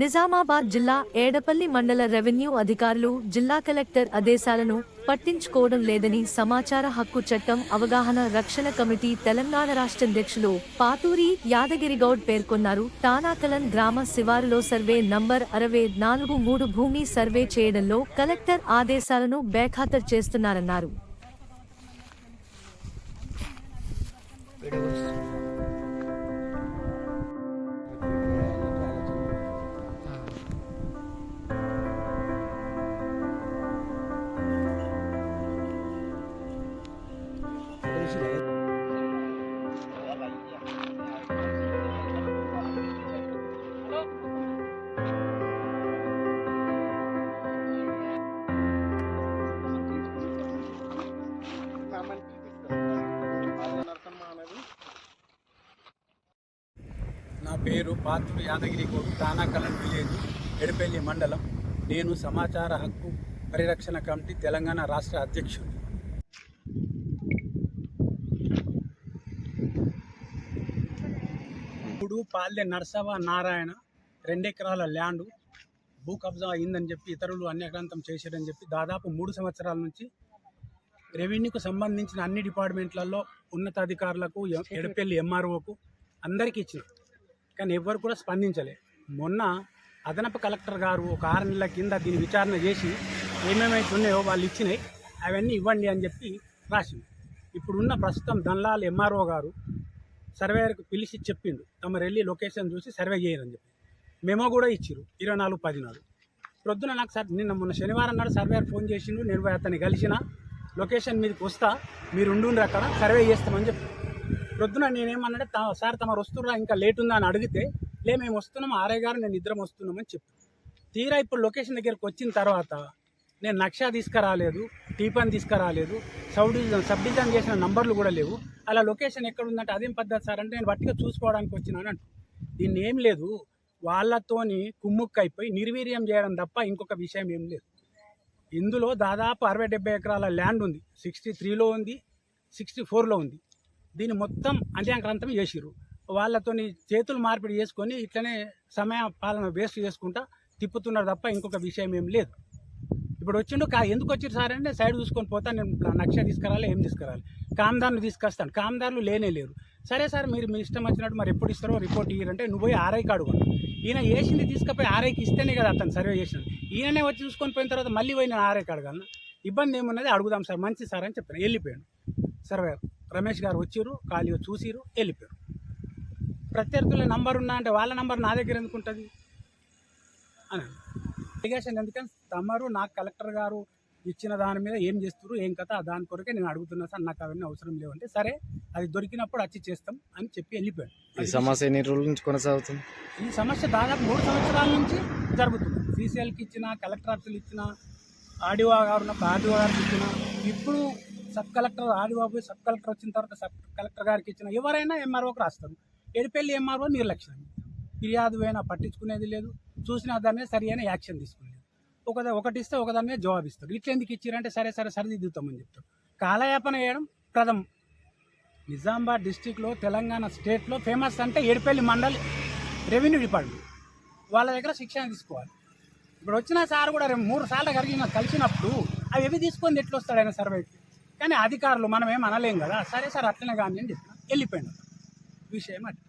నిజామాబాద్ జిల్లా ఏడపల్లి మండల రెవెన్యూ అధికారులు జిల్లా కలెక్టర్ ఆదేశాలను పట్టించుకోవడం లేదని సమాచార హక్కు చట్టం అవగాహన రక్షణ కమిటీ తెలంగాణ రాష్ట్ర అధ్యక్షులు పాతూరి యాదగిరిగౌడ్ పేర్కొన్నారు. తానాకలన్ గ్రామ శివారులో సర్వే నంబర్ అరవై నాలుగు మూడు భూమి సర్వే చేయడంలో కలెక్టర్ ఆదేశాలను బేఖాతరు చేస్తున్నారన్నారు. నా పేరు పాత్రుడు యాదగిరి గౌడ్ తానాకలన్ విలేజ్ ఎడపల్లి మండలం. నేను సమాచార హక్కు పరిరక్షణ కమిటీ తెలంగాణ రాష్ట్ర అధ్యక్షుడు ఇప్పుడు పాల్దె నరసవ నారాయణ రెండెకరాల ల్యాండ్ భూ కబ్జా అయిందని చెప్పి ఇతరులు అన్యక్రాంతం చేశారని చెప్పి దాదాపు మూడు సంవత్సరాల నుంచి రెవెన్యూకు సంబంధించిన అన్ని డిపార్ట్మెంట్లలో ఉన్నతాధికారులకు ఎ- ఎడపల్లి ఎంఆర్ఓకు అందరికీ ఇచ్చిన. కానీ ఎవ్వరు కూడా స్పందించలే. మొన్న అదనపు కలెక్టర్ గారు ఒక ఆరు నెలల కింద దీన్ని విచారణ చేసి ఏమేమైతే ఉన్నాయో వాళ్ళు ఇచ్చినాయి అవన్నీ ఇవ్వండి అని చెప్పి రాసింది. ఇప్పుడున్న ప్రస్తుతం దన్లాల్ ఎంఆర్ఓ గారు సర్వేయర్కి పిలిచి చెప్పిండు. తమరు వెళ్ళి లొకేషన్ చూసి సర్వే చేయరని చెప్పి. మేమో కూడా ఇచ్చిరు ఇరవై నాలుగు పది నాడు ప్రొద్దున నాకు సార్ నిన్న మొన్న శనివారం నాడు సర్వేయర్ ఫోన్ చేసిండు. నేను అతన్ని కలిసిన. లొకేషన్ మీదకి వస్తా. మీరు ఉండుండ్రు అక్కడ. సర్వే చేస్తామని చెప్పి. ప్రొద్దున నేనేమన్నాడే "తా- సార్ తమరు వస్తుర్రా ఇంకా లేట్ ఉందా అని అడిగితే లే మేము వస్తున్నాం. ఆర్ఐ గారు నేను ఇద్దరం వస్తున్నామని చెప్పి. తీరా ఇప్పుడు లొకేషన్ దగ్గరకు వచ్చిన తర్వాత నేను నక్షా తీసుకురాలేదు టీపన్ తీసుకురాలేదు సబ్ డివిజన్ సబ్ డివిజన్ చేసిన నంబర్లు కూడా లేవు. అలా లొకేషన్ ఎక్కడ ఉందంటే అదేం పద్ధతి సార్ అంటే నేను వట్టిగా చూసుకోవడానికి వచ్చినాను అంటు దీన్ని ఏం లేదు. వాళ్ళతోని కుమ్ముక్కు అయిపోయి నిర్వీర్యం చేయడం తప్ప ఇంకొక విషయం ఏం లేదు. ఇందులో దాదాపు అరవై డెబ్బై ఎకరాల ల్యాండ్ ఉంది. సిక్స్టీ త్రీలో ఉంది సిక్స్టీ ఫోర్లో ఉంది. దీన్ని మొత్తం అంత్యాంక్రాంతం చేసిర్రు. వాళ్ళతోని చేతులు మార్పిడి చేసుకొని ఇట్లనే సమయ పాలన వేస్ట్ చేసుకుంటా తిప్పుతున్నారు తప్ప ఇంకొక విషయం ఏం లేదు. ఇప్పుడు వచ్చిండు కా ఎందుకు వచ్చారు సార్ అంటే సైడ్ చూసుకొని పోతాను నేను నక్ష తీసుకురాలి ఏం తీసుకురాలి. కామ్దార్లు తీసుకొస్తాను కామ్దార్లు లేనే లేరు. సరే సార్ మీరు మీ ఇష్టం వచ్చినట్టు మరి ఎప్పుడు ఇస్తారో రిపోర్ట్ ఇయ్యారంటే నువ్వు పోయి ఆర్ఐకి అడుగు ఈయన వేసింది తీసుకుపోయి ఆర్ఐకి ఇస్తేనే కదా అతను సర్వే చేసినాడు ఈయననే వచ్చి చూసుకొని పోయిన తర్వాత మళ్ళీ పోయి నేను ఆర్ఐకి అడగలను ఇబ్బంది ఏమున్నది? అడుగుదాం సార్ మంచి సార్ అని చెప్పాను వెళ్ళిపోయాను సర్వే రమేష్ గారు వచ్చిర్రు ఖాళీగా చూసిరు వెళ్ళిపోయారు. ప్రత్యర్థుల నంబర్ ఉన్నా అంటే వాళ్ళ నంబర్ నా దగ్గర ఎందుకు ఉంటుంది? అని అలిగేషన్ ఎందుకని తమరు నాకు కలెక్టర్ గారు ఇచ్చిన దాని మీద ఏం చేస్తారు ఏం కథ దాని కొరకే నేను అడుగుతున్నా సార్ నాకు అవన్నీ అవసరం లేవంటే సరే అది దొరికినప్పుడు వచ్చి చేస్తాం అని చెప్పి వెళ్ళిపోయాడు. ఈ సమస్య ఎన్ని రోజుల నుంచి కొనసాగుతుంది? ఈ సమస్య దాదాపు మూడు సంవత్సరాల నుంచి జరుగుతుంది. సీసీఎల్కి ఇచ్చిన కలెక్టర్ ఆఫీసులు ఇచ్చిన ఆర్డీఓ గారు ఉన్నప్పుడు ఆర్డీఓ గారికి ఇచ్చిన ఇప్పుడు sub collector RDO sub collector వచ్చిన తర్వాత సబ్ కలెక్టర్ గారికి ఇచ్చిన ఎవరైనా ఎంఆర్ఓకి రాస్తారు. ఎడిపెళ్ళి ఎంఆర్ఓ నిర్లక్ష్యం. ఫిర్యాదు అయినా పట్టించుకునేది లేదు. చూసిన దాని సరి అయిన యాక్షన్ తీసుకోలేదు ఒక ఒకటి ఇస్తే ఒక దాని మీద జవాబు ఇస్తారు. ఇట్లా ఎందుకు ఇచ్చారంటే సరే సరే సరిదిద్దుతామని చెప్తారు. కాలయాపన చేయడం ప్రథమం. నిజామాబాద్ డిస్టిక్లో తెలంగాణ స్టేట్లో ఫేమస్ అంటే ఏడుపల్లి మండల్ రెవెన్యూ డిపార్ట్మెంట్. వాళ్ళ దగ్గర శిక్షణ తీసుకోవాలి. ఇప్పుడు వచ్చిన సార్ కూడా రెండు మూడు సార్లు కలిగిన కలిసినప్పుడు అవి ఎవి తీసుకొని ఎట్లా వస్తాడు ఆయన సర్వేకి కానీ అధికారులు మనం ఏం అనలేం కదా. సరే సార్ అట్లనే కానీ అని చెప్పిన. వెళ్ళిపోయినారు విషయం అది